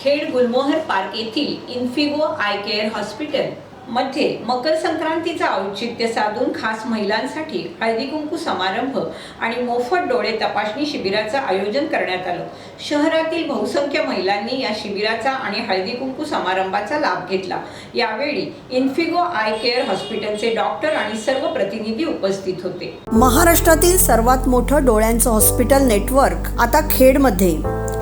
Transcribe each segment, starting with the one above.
खेड गुलमोहर पार्क येथील Infigo eye care हॉस्पिटलमध्ये मकर संक्रांतीचं औचित्य साधून खास महिलांसाठी हळदी कुंकू समारंभ आणि मोफत डोळे तपासणी शिबिराचं आयोजन करण्यात आलं. शहरातील बहुसंख्य महिलांनी या शिबिराचा आणि हळदी कुंकू समारंभाचा लाभ घेतला. यावेळी इन्फिगो आय केअर हॉस्पिटलचे डॉक्टर आणि सर्व प्रतिनिधी उपस्थित होते. महाराष्ट्रातील सर्वात मोठं डोळ्यांचं हॉस्पिटल नेटवर्क आता खेडमध्ये.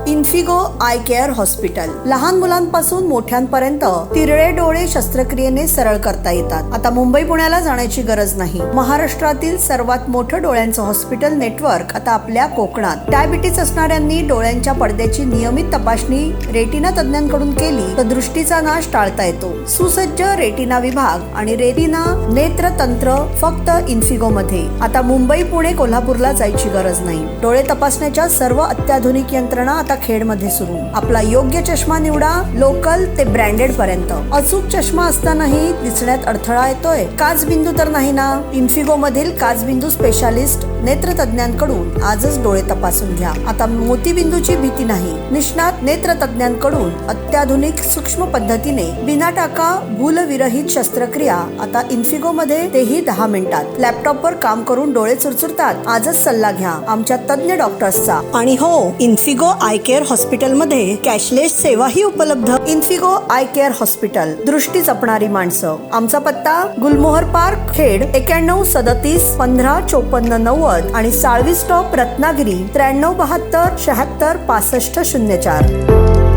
Infigo eye care hospital. लहान मुलांपासून मोठ्यांपर्यंत तिरळे डोळे शस्त्रक्रियेने सरळ करता येतात. आता मुंबई पुण्याला जाण्याची गरज नाही. महाराष्ट्रातील सर्वात मोठं डोळ्यांचं हॉस्पिटल नेटवर्क आता आपल्या कोकणात. डायबिटीस असणाऱ्यांनी डोळ्यांच्या पडद्याची नियमित तपासणी रेटिना तज्ञांकडून केली तर दृष्टीचा नाश टाळता येतो. सुसज्ज रेटिना विभाग आणि रेटिना नेत्र तंत्र फक्त इन्फिगो मध्ये आता मुंबई पुणे कोल्हापूरला जायची गरज नाही. डोळे तपासण्याच्या सर्व अत्याधुनिक यंत्रणा आता खेडमध्ये सुरू. आपला योग्य चष्मा निवडा लोकल ते ब्रँडेड पर्यंत. अचूक चष्मा असतानाही दिसण्यात अडथळा येतोय. काचबिंदू तर नाही ना? इन्फिगो मधील काचबिंदू स्पेशालिस्ट नेत्र तज्ञांकडून आजच डोळे तपासून घ्या. आता मोतीबिंदूची भीती नाही. निष्णात नेत्र तज्ञांकडून अत्याधुनिक सूक्ष्म पद्धतीने बिना टाका भूलविरहित शस्त्रक्रिया. आता इन्फिगो मध्ये तेही दहा मिनिटात. लॅपटॉपवर काम करून डोळे चुरचुरतात. आजच सल्ला घ्या आमच्या तज्ञ डॉक्टर्सचा आणि हो इन्फिगो आय केअर हॉस्पिटलमध्ये कॅशलेस सेवाही उपलब्ध. इन्फिगो आय केअर हॉस्पिटल दृष्टी जपणारी माणसं. आमचा पत्ता गुलमोहर पार्क खेड एक्याण्णव सदतीस पंधरा चोपन्न नव्वद आणि साळवी स्टॉप रत्नागिरी त्र्याण्णव बहात्तर शहात्तर पासष्ट शून्य चार.